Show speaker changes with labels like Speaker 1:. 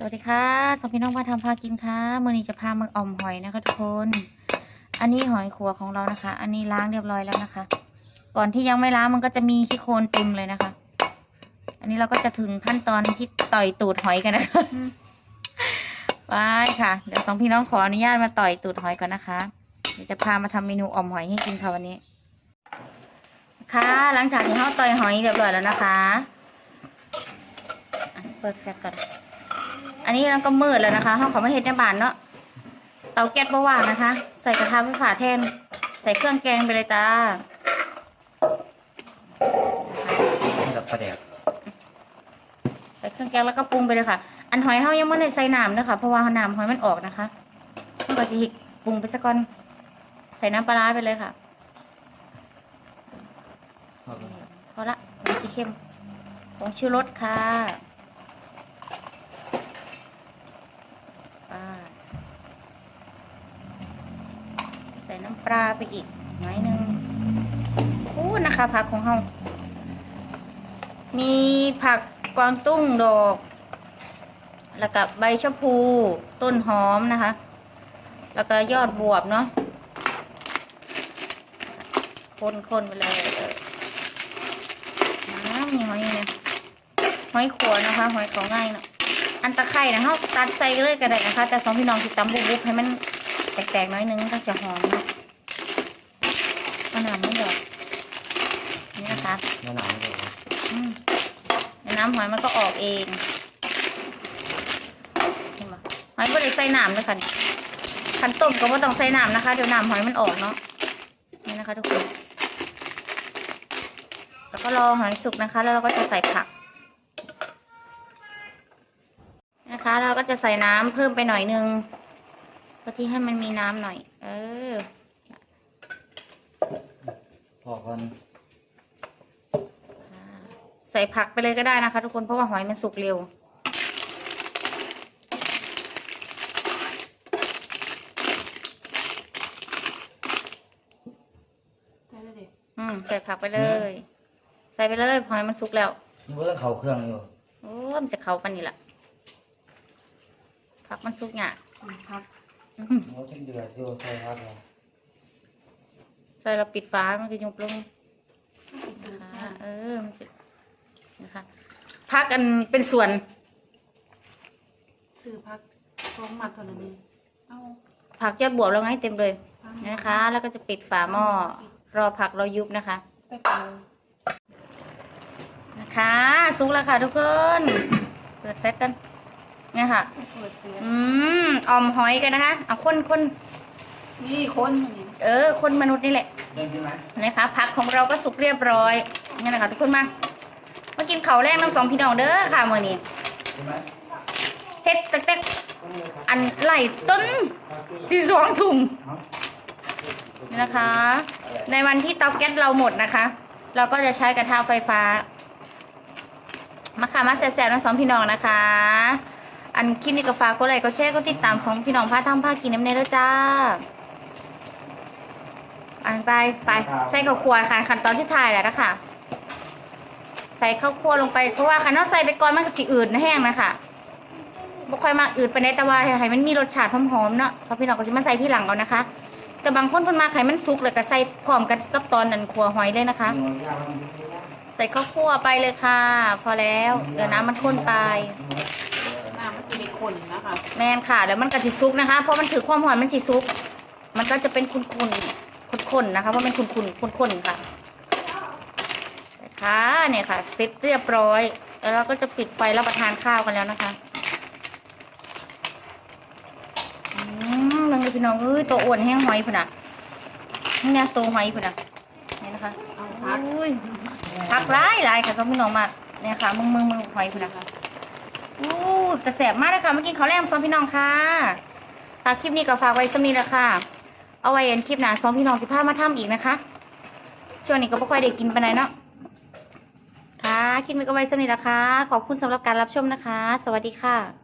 Speaker 1: สวัสดีค่ะสองพี่น้องมาทำพากินค่ะมือนี้จะพามาอ่อมหอยนะคะทุกคน อันนี้หอยขัวของเรานะคะ อันนี้ล้างเรียบร้อยแล้วนะคะ ก่อนที่ยังไม่ล้างมันก็จะมีขี้โคลนเต็มเลยนะคะ อันนี้เราก็จะถึงขั้นตอนที่ต่อยตูดหอยกันนะคะไปค่ะ เดี๋ยวสองพี่น้องขออนุญาตมาต่อยตูดหอยก่อนนะคะ เดี๋ยวจะพามาทำเมนูอ่อมหอยให้กินค่ะวันนี้ ค่ะ หลังจากที่เราต่อยหอยเรียบร้อยแล้วนะคะอะเปิดแฟลชก่อน อันนี้เราก็มืดแล้วนะคะเขาเขาไม่เห็นในบ้านเนาะเตาแก๊สบ่ว่างนะคะ ใส่กระทะไฟฟ้าแทน ใส่เครื่องแกงไปเลยจ้า
Speaker 2: กับประเดี๋ยว
Speaker 1: ใส่เครื่องแกงแล้วก็ปรุงไปเลยค่ะ อันหอยเฮายังไม่ได้ใส่น้ำนะคะเพราะว่าน้ำหอยมันออกนะคะต้องก็จะปรุงไปสักก่อน ใส่น้ำปลาร้าไปเลยค่ะพอละมันสีเข้มผงชูรสค่ะปลา ใส่น้ำปลาไปอีกหน่อยหนึงอู้นะคะ ผักของเรามีผักกวางตุ้งดอก แล้วก็ใบชะพู ต้นหอมนะคะ แล้วก็ยอดบวบเนาะคนๆไปเลยน้ำมีหอยเนี่ยหอยขัวนะคะ หอยของง่ายเนาะ อันตะไคร่นะเขาตัดใส่เลยก็ได้นะคะ แต่สองพี่น้องที่ตำบุบๆให้มันแตกๆหน้อยนึงก็จะหอมเนาะมะนาวไม่หยอดนี่นะคะ
Speaker 2: มะนาวเลย
Speaker 1: อืมเดี๋ยวน้ำหอยมันก็ออกเองเห็นปะหอยก็ได้ใส่น้ำด้วยค่ะเนี่ยขันต้มก็ไม่ต้องใส่น้ำนะคะเดี๋ยวน้ำหอยมันออกเนาะนี่นะคะทุกคนแล้วก็รอหอยสุกนะคะ แล้วเราก็จะใส่ผัก นะคะ เราก็จะใส่น้ำเพิ่มไปหน่อยนึงเพื่อที่ให้มันมีน้ำหน่อย เออ
Speaker 2: พอกัน
Speaker 1: อ่าใส่ผักไปเลยก็ได้นะคะ ทุกคนเพราะว่าหอยมันสุกเร็ว
Speaker 3: ได้เลยดิ
Speaker 1: อืมใส่ผักไปเลย ใส่ไปเลยหอยมันสุกแล้ว
Speaker 2: นึกว่าเขาเครื่องอยู่
Speaker 1: โอ้มันจะเข้ากันนี่แหละ ผักมันสุกเนี่ย
Speaker 3: พัก
Speaker 1: อืม
Speaker 2: เขาทิ้งเดือดที่เราใส่ครับเรา
Speaker 1: ใส่เราปิดฟ้ามันจะยุบลงนะคะเออมันจะนะคะพักกันเป็นส่วน
Speaker 3: ซื้อพักท้องมัดเท่านั้นเองเอา
Speaker 1: ผักยอดบวบเราไงเต็มเลย
Speaker 3: พัก
Speaker 1: นะคะ แล้วก็จะปิดฝาหม้อรอผักเรายุบนะคะ
Speaker 3: ไปเปล่า
Speaker 1: นะคะ สุกแล้วค่ะทุกคน เปิดแฟตกัน เนี่ยค่ะ
Speaker 3: เปิดเสียง
Speaker 1: อืมออมหอยกันนะคะ เอาคนคน
Speaker 3: นี่คนนี่
Speaker 1: เออ คนมนุษย์นี่แหละ
Speaker 2: เล่นใช่ไหม
Speaker 1: นะคะผักของเราก็สุกเรียบร้อยนี่นะคะทุกคนมามากินข้าวแรกน้ำสองพี่น้องเด้อค่ะมื่อนี้
Speaker 2: ใช่ไหม
Speaker 1: เฮ็ดตั้งแต่อันไหลต้นที่สองถุงนี่นะคะ ในวันที่เตาแก๊สเราหมดนะคะ เราก็จะใช้กระทะไฟฟ้า มาค่ะมาแซ่บๆน้ำสองพี่น้องนะคะ อันคลิปนี้ก็ฝากกดไลค์กดแชร์กดติดตามของพี่น้องพาทำพากินน้ำเนยด้วยจ้า อันไปไปใส่ข้าวคั่วค่ะขั้นตอนที่ถ่ายแหละนะคะใส่ข้าวคั่วลงไปเพราะว่าคันเราใส่ไปก่อนมันก็สิอืดนะแห้งนะคะบ่ค่อยมากอืดไปในแต่ว่าให้มันมีรสชาติหอมๆเนาะเพราะพี่น้องก็สิมาใส่ที่หลังเอานะคะ แต่บางคนเพิ่นมาไข่มันสุกเลยก็ใส่พร้อมกันกับตอนนั้นขัวหอยเลยนะคะ ใส่ข้าวคั่วไปเลยค่ะ พอแล้ว เดี๋ยวน้ำมันข้นไป
Speaker 3: น้ำมันจะมี คนนะคะ
Speaker 1: แม่นค่ะแล้วมันก็สิซุกนะคะ เพราะมันถือความหอมมันสิซุก มันก็จะเป็นคุนๆข้นๆนะคะเพราะมันคุนๆข้นๆค่ะนะคะเนี่ยค่ะเสร็จเรียบร้อย แล้วเราก็จะปิดไฟรับประทานข้าวกันแล้วนะคะอืมนังเลยพี่น้องเอ้ยตัวอ้วนแห้งหอยพุ่นน่ะเนี่ยตัวหอยพุ่นน่ะนี่นะคะ
Speaker 3: เอาพัก
Speaker 1: อุ้ยผักร้ายหลายค่ะสองพี่น้องมากเนี่ยค่ะมึงมึงมึงหอยพุ่นนะคะ อู้แต่แสบมากเลยค่ะมากินข้าวแรกสองพี่น้องค่ะฝากคลิปนี้ก็ฝากไว้สำนีละค่ะ เอาไว้เอ็นคลิปหน้าสองพี่น้องสิพามาทำอีกนะคะ ช่วงนี้ก็ไม่ค่อยได้กินไปไหนเนาะ ค่ะ คลิปนี้ก็ไว้สำนีละค่ะ ขอบคุณสำหรับการรับชมนะคะ สวัสดีค่ะ